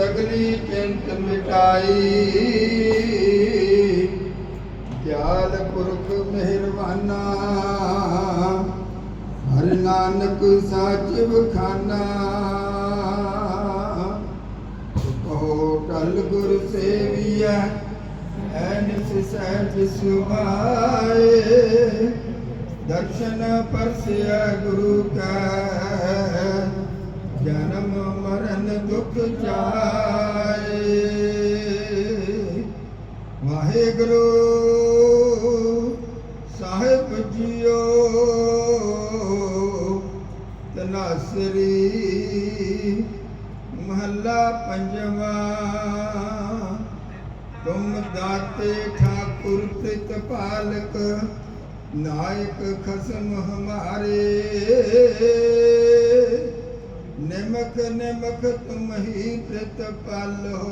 ਸਗਲੀ ਚਿੰਤ ਮਿਟਾਈ। ਦਿਆਲ ਪੁਰਖ ਮਿਹਰਬਾਨਾ। ਹਰ ਨਾਨਕ ਸਾਚ ਬਖਾਨਾ ਕਹੋ ਟਲ ਗੁਰ ਸੇਵੀਐ ਐਨਿਸ ਸਹਿਜ ਸੁਭਾਏ ਦਰਸ਼ਨ ਪਰਸਿਆ ਗੁਰੂ ਕਾ ਤਨਾਸਰੀ ਮਹੱਲਾ ਪੰਜਵਾ। ਤੁਮ ਦਾਤੇ ਠਾਕੁਰ ਪ੍ਰਤਪਾਲਕ ਨਾਇਕ ਖਸਮ ਹਮਾਰੇ। ਨਿਮਕ ਨਿਮਕ ਤੁਮ ਹੀ ਪ੍ਰਤਪਾਲੋ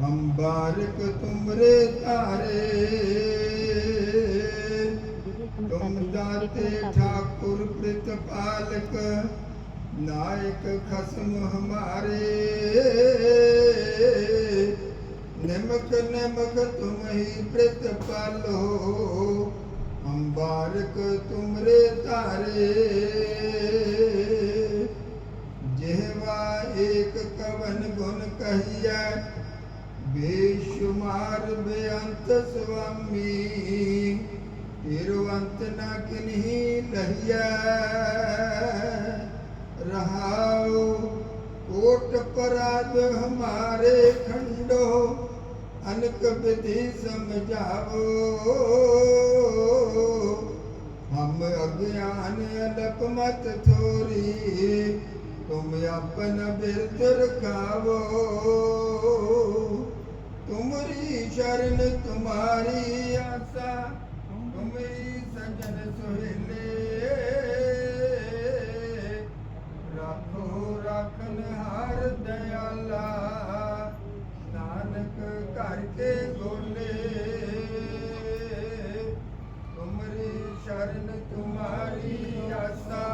ਹਮ ਬਾਰਕ ਤੁਮਰੇ ਤਾਰੇ ਤੁਮ ਦਾਤੇ ਠਾਕੁਰ ਪ੍ਰਤਪਾਲਕ ਨਾਇਕ ਖਸਮ ਹਮਾਰੇ। ਨਿਮਕ ਨਿਮਕ ਤੁਮ ਹੀ ਪ੍ਰਤਪਾਲੋ ਹਮ ਬਾਰਿਕ ਤੁਮਰੇ ਤਾਰੇ ਜਿਹਵਾ ਏਕ ਕਵਨ ਗੁਣ ਕਹੀਐ, ਬੇਸ਼ੁਮਾਰ ਬੇਅੰਤ ਸੁਆਮੀ ਤਿਰਵੰਤ ਨ ਕਿਨਹੀ ਲਹੀਐ। ਰਹਾਉ ਕੋਟ ਪਰਾਧ ਹਮਾਰੇ ਖੰਡੋ, ਅਨਕ ਵਿਧि ਸਮਝਾਵੋ। ਹਮ ਅਗਿਆਨ ਅਲਪ ਮਤ ਥੋਰੀ, ਤੁਮ ਆਪਨ ਬਿਰਤ ਰਖਾਵੋ। ਤੁਮਰੀ ਸ਼ਰਨ, ਤੁਮਾਰੀ ਆਸਾ ਤੁਮਰੀ ਸਜਨ ਸੁਹੇਲੇ ਰੱਖੋ ਰੱਖਨ ਹਾਰ ਦਇਆਲਾ ਨਾਨਕ ਘਰ ਕੇ ਗੋਲੇ ਤੁਮਰੀ ਸ਼ਰਨ ਤੁਮਾਰੀ ਆਸਾ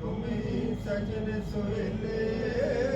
ਤੁਮ ਸਜਨ ਸੁਹੇਲੇ